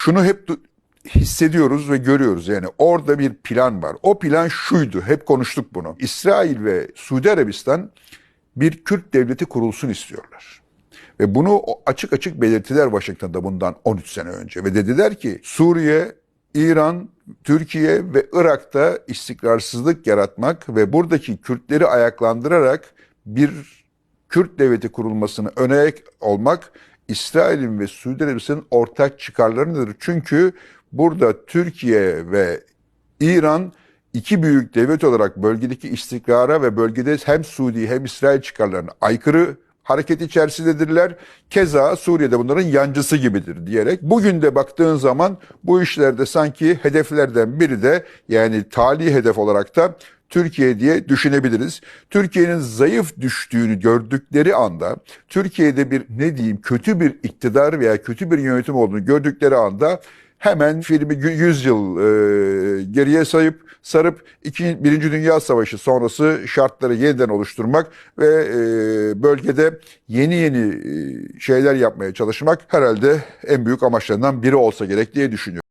şunu hep hissediyoruz ve görüyoruz. Yani orada bir plan var. O plan şuydu. Hep konuştuk bunu. İsrail ve Suudi Arabistan bir Kürt devleti kurulsun istiyorlar. Ve bunu açık açık belirttiler Washington'da bundan 13 sene önce. Ve dediler ki Suriye, İran, Türkiye ve Irak'ta istikrarsızlık yaratmak ve buradaki Kürtleri ayaklandırarak bir Kürt devleti kurulmasını öne olmak İsrail'in ve Suudi Arabistan'ın ortak çıkarlarıdır. Çünkü burada Türkiye ve İran iki büyük devlet olarak bölgedeki istikrara ve bölgede hem Suudi hem İsrail çıkarlarına aykırı hareket içerisindedirler. Keza Suriye'de bunların yancısı gibidir diyerek bugün de baktığın zaman bu işlerde sanki hedeflerden biri de yani tali hedef olarak da Türkiye diye düşünebiliriz. Türkiye'nin zayıf düştüğünü gördükleri anda, Türkiye'de bir ne diyeyim kötü bir iktidar veya kötü bir yönetim olduğunu gördükleri anda hemen filmi 100 yıl e, geriye sayıp sarıp iki, Birinci Dünya Savaşı sonrası şartları yeniden oluşturmak ve e, bölgede yeni yeni e, şeyler yapmaya çalışmak herhalde en büyük amaçlarından biri olsa gerek diye düşünüyorum.